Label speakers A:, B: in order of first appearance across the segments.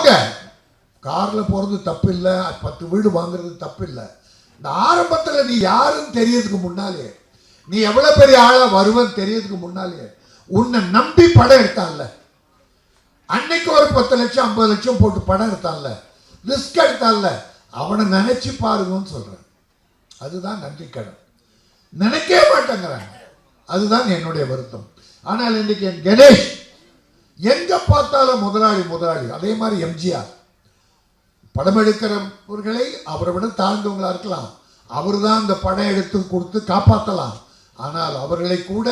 A: போங்க காரில் போகிறது தப்பு இல்லை பத்து வீடு வாங்குறது தப்பு இல்லை இந்த ஆரம்பத்தில் நீ யாருன்னு தெரியறதுக்கு முன்னாலே நீ எவ்வளோ பெரிய ஆளாக வருவன்னு தெரியறதுக்கு முன்னாலே உன்னை நம்பி படம் எடுத்தான்ல. அன்னைக்கு ஒரு பத்து லட்சம் ஐம்பது லட்சம் போட்டு படம் எடுத்தான்ல. ரிஸ்க் எடுத்தான்ல. அவனை நினச்சி பாருங்கன்னு சொல்கிறேன் அதுதான் நன்றி கடன். நினைக்கவே மாட்டேங்கிறாங்க. அதுதான் என்னுடைய வருத்தம். ஆனால் இன்னைக்கு என் கணேஷ் எங்க பார்த்தாலும் முதலாளி முதலாளி. அதே மாதிரி எம்ஜிஆர். படம் எடுக்கிறவர்களை அவரை விட தாழ்ந்தவங்களா இருக்கலாம். அவர் தான் அந்த படம் எடுத்து கொடுத்து காப்பாற்றலாம் ஆனால் அவர்களை கூட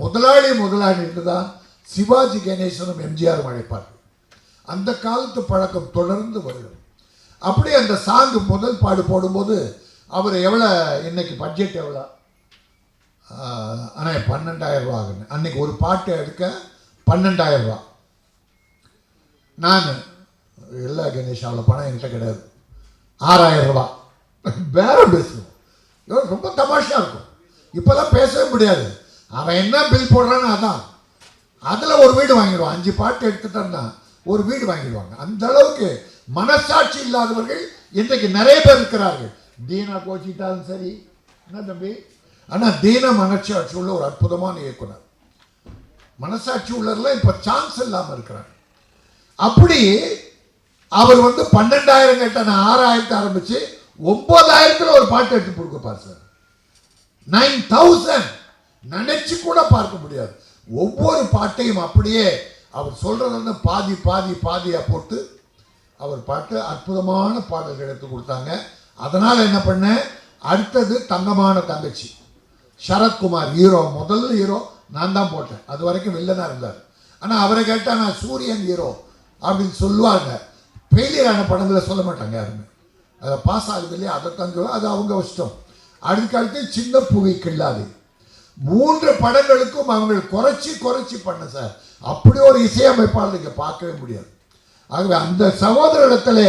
A: முதலாளி முதலாளி என்று தான் சிவாஜி கணேசனும் எம்ஜிஆரும் அழைப்பார்கள். அந்த காலத்து பழக்கம் தொடர்ந்து வரும் அப்படி அந்த சாங்கு முதல் பாடு போடும்போது அவர் எவ்வளோ இன்னைக்கு பட்ஜெட் எவ்வளோ? ஆனால் பன்னெண்டாயிரம் ரூபா ஆகுது. அன்னைக்கு ஒரு பாட்டு எடுக்க பன்னெண்டாயிரம் ரூபா. நான் இல்லை கணேஷ் அவ்வளோ பணம் என்கிட்ட கிடையாது. ஆறாயிரம் ரூபா. பேரம் பேசுவோம். ரொம்ப தமாஷா இருக்கும். இப்போல்லாம் பேசவே முடியாது. அவன் என்ன பில் போடுறான்னு அதான். அதில் ஒரு வீடு வாங்கிடுவான். அஞ்சு பாட்டு எடுத்துட்டான்னா ஒரு வீடு வாங்கிடுவாங்க. அந்த அளவுக்கு மனசாட்சி இல்லாதவர்கள் இன்றைக்கு நிறைய பேர் இருக்கிறார்கள். தீனா கோச்சிட்டாலும் சரி. என்ன தம்பி? ஆனால் தீன மனசாட்சி உள்ள ஒரு அற்புதமான இயக்குனர். மனசாட்சி உள்ளதெல்லாம் இப்போ சான்ஸ் இல்லாமல் இருக்கிறாங்க. அப்படி அவர் வந்து பன்னெண்டாயிரம் கேட்ட நான் ஆறாயிரத்தை ஆரம்பிச்சு ஒன்பதாயிரத்துல ஒரு பாட்டு எடுத்து கொடுப்பார் சார் நைன் தௌசண்ட் நினைச்சு கூட பார்க்க முடியாது. ஒவ்வொரு பாட்டையும் அப்படியே அவர் சொல்றது வந்து பாதி பாதி பாதியா போட்டு அவர் பாட்டு அற்புதமான பாடல்கள் எடுத்து கொடுத்தாங்க. அதனால என்ன பண்ணேன்? அடுத்தது தங்கமான தங்கச்சி. சரத்குமார் ஹீரோ முதல் ஹீரோ நான் தான் போட்டேன். அது வரைக்கும் வில்லனா இருந்தார். ஆனால் அவரை கேட்டால் நான் சூரியன் ஹீரோ அப்படின்னு சொல்லுவாங்க. ஃபெயிலியர் படங்களை சொல்ல மாட்டாங்க யாருமே. அதை பாஸ் ஆகுது இல்லையா? அதை தங்குவோம் அது அவங்க இஷ்டம். அதுக்கடுத்து சின்ன புகை கில்லாது. மூன்று படங்களுக்கும் அவங்க குறைச்சி குறைச்சி பண்ண சார். அப்படி ஒரு இசையமைப்பாளர் இங்கே பார்க்கவே முடியாது. ஆகவே அந்த சகோதரிடத்துல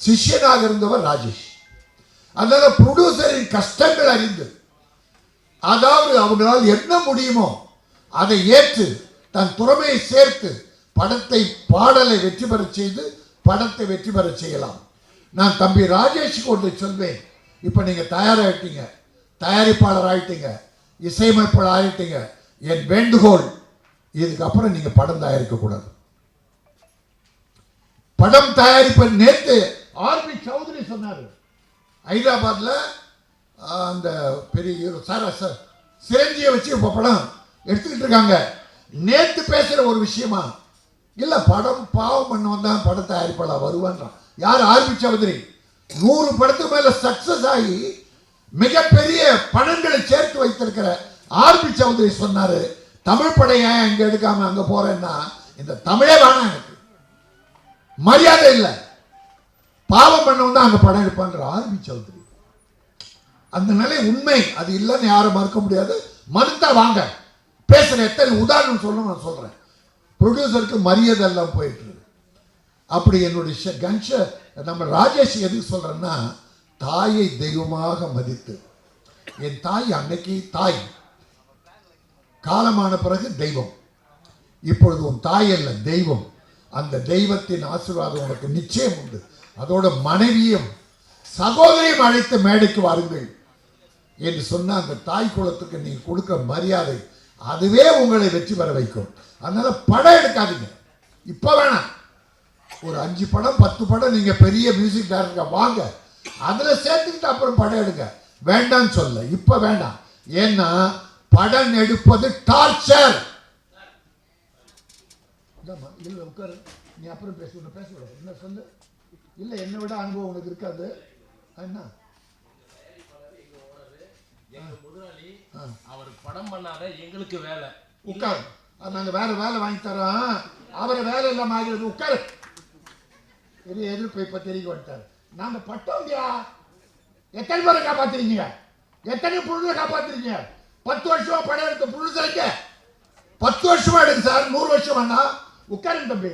A: சிஷ்யனாக இருந்தவர் ராஜேஷ். அதனால ப்ரொடியூசரின் கஷ்டங்கள் அறிந்து அதாவது அவங்களால் என்ன முடியுமோ அதை ஏற்று தன் திறமையை சேர்த்து படத்தை பாடலை வெற்றி பெறச் செய்து படத்தை வெற்றி பெறச் செய்யலாம். நான் தம்பி ராஜேஷுக்கு ஒன்று சொல்வேன். இப்போ நீங்கள் தயாராகிட்டீங்க தயாரிப்பாளர் ஆகிட்டீங்க இசையமைப்பாளர் ஆகிட்டீங்க என் வேண்டுகோள் இதுக்கப்புறம் நீங்கள் படம் தயாரிக்கக்கூடாது படம் தயாரிப்பை நேற்று ஆர்பி சௌத்ரி சொன்னார். ஹைதராபாத்தில் அந்த பெரிய சார சார் சிரஞ்சியை வச்சு இப்போ படம் எடுத்துக்கிட்டு இருக்காங்க. நேற்று பேசுகிற ஒரு விஷயமா? இல்லை படம் பாவம் பண்ண தான் படம் தயாரிப்பாளா வருவான்றான் யார் ஆர்பி சௌத்ரி நூறு படத்துக்கு மேலே சக்சஸ் ஆகி மிகப்பெரிய பணங்களை சேர்த்து வைத்திருக்கிற ஆர்பி சௌதரி சொன்னாரு தமிழ் படம் ஏன் இங்க எடுக்காம அங்க போறேன்னா இந்த தமிழே வேணாம் எனக்கு. மரியாதை இல்லை. பாவம் பண்ணவன் தான் அங்க படம் எடுப்பான்ற ஆர்பி சௌதரி. அந்த நிலை உண்மை. அது இல்லைன்னு யாரும் மறுக்க முடியாது. மறுத்தா வாங்க. பேசுற எத்தனை உதாரணம் சொல்ல நான் சொல்றேன். ப்ரொடியூசருக்கு மரியாதை எல்லாம் போயிட்டு இருக்கு. அப்படி என்னுடைய கன்ஷ நம்ம ராஜேஷ் எதுக்கு சொல்றேன்னா தாயை தெய்வமாக மதித்து. என் தாய் அன்னைக்கு தாய். காலமான பிறகு தெய்வம். இப்பொழுது உன் தாய் அல்ல தெய்வம். அந்த தெய்வத்தின் ஆசீர்வாதம் உனக்கு நிச்சயம் உண்டு. அதோட மனைவியும் சகோதரியும் அழைத்து மேடைக்கு வாருங்கள். என்று சொன்ன அந்த தாய் குலத்துக்கு நீங்கள் கொடுக்க மரியாதை அதுவே உங்களை வெற்றி பெற வைக்கும். அதனால படம் எடுக்காதீங்க. இப்ப வேணாம். ஒரு அஞ்சு படம் பத்து படம் நீங்க பெரிய மியூசிக் டைரக்டர் வாங்க. அதுல சேர்த்துக்கிட்டு அப்புறம் படம் எடுங்க. வேண்டாம்னு சொல்ல. இப்ப வேண்டாம். ஏன்னா படம் எடுப்பது டார்ச்சர் இல்லை உட்காரு. நீ அப்புறம் பேச உன்னை பேச என்ன சொல்லு? இல்லை என்னை விட அனுபவம் உனக்கு இருக்காது. என்ன
B: எங்க முதலாளி அவர் படம் பண்ணாத எங்களுக்கு வேலை.
A: உட்காரு. நாங்க வேற வேலை வாங்கி தரோம். அவரை வேலை இல்லாம ஆகிறது. உட்காரு. பெரிய எதிர்ப்பு இப்ப தெரிய வந்துட்டார் நாங்க பட்டோங்கயா எத்தனை பேரை காப்பாத்துறீங்க? எத்தனை புழுதை காப்பாத்துறீங்க? பத்து வருஷமா படம் எடுத்த புழுதைங்க பத்து வருஷமா எடுக்கு சார். நூறு வருஷம் வேணா உட்காருங்க தம்பி.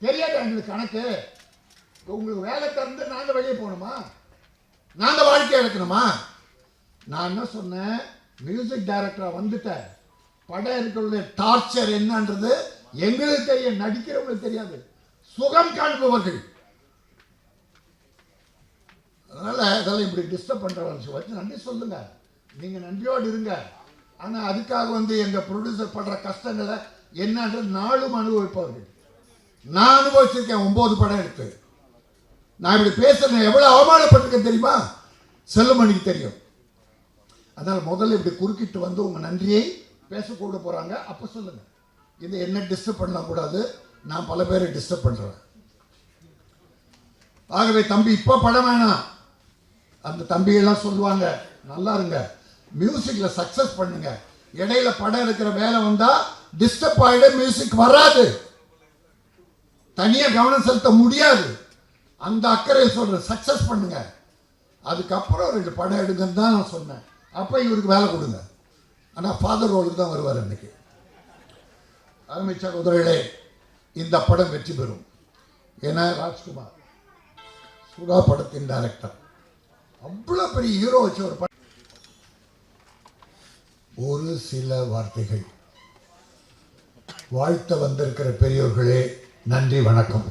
A: தெரியாது எங்களுக்கு கணக்கு. உங்களுக்கு வேலை தந்து நாங்க வெளியே போகணுமா? நாங்க வாழ்க்கை எடுக்கணுமா நான் என்ன சொன்னேன்? மியூசிக் டைரக்டரா வந்துட்டேன் படம் இருக்கிற டார்ச்சர் என்னன்றது எங்களுக்கு தெரியும் நடிக்கிறவங்களுக்கு தெரியாது. சுகம் காண்பவர்கள். அதனால இதெல்லாம் இப்படி டிஸ்டர்ப் பண்ணுறவங்க வச்சு நன்றி சொல்லுங்க. நீங்கள் நன்றியோடு இருங்க. ஆனால் அதுக்காக வந்து எங்கள் ப்ரொடியூசர் படுற கஷ்டங்களை என்னன்றது நாளும் அனுபவிப்பவர்கள். நான் அனுபவிச்சிருக்கேன் ஒம்பது படம் எடுத்து. நான் இப்படி பேசுறேன் எவ்வளோ அவமானப்பட்டிருக்கேன் தெரியுமா? செல்லுமணிக்கு தெரியும். அதனால் முதல்ல இப்படி குறுக்கிட்டு வந்து உங்கள் நன்றியை பேசக்கூட போகிறாங்க அப்போ சொல்லுங்கள் இது என்ன டிஸ்டர்ப் பண்ணக்கூடாது நான் பல பேரை டிஸ்டர்ப் பண்ணுறேன் ஆகவே தம்பி இப்போ படம் வேணாம். அந்த தம்பியெல்லாம் சொல்லுவாங்க நல்லா இருங்க. மியூசிக்கில் சக்ஸஸ் பண்ணுங்க. இடையில படம் இருக்கிற வேலை வந்தால் டிஸ்டர்ப் ஆகிட மியூசிக் வராது. தனியாக கவனம் செலுத்த முடியாது. அந்த அக்கறை சொல்கிறேன் சக்ஸஸ் பண்ணுங்க. அதுக்கப்புறம் ரெண்டு படம் எடுங்கன்னு தான் நான் சொன்னேன். அப்போ இவருக்கு வேலை கொடுங்க. ஆனால் ஃபாதர் ரோலுக்கு தான் வருவார் இன்னைக்கு அருமை சகோதரர்களே இந்த படம் வெற்றி பெறும். ஏன்னா ராஜ்குமார் சுடா படத்தின் டைரக்டர் அவ்வளோ பெரிய ஹீரோ வச்ச ஒரு படம். ஒரு சில வார்த்தைகள். வாழ்த்த வந்திருக்கிற பெரியோர்களே நன்றி வணக்கம்.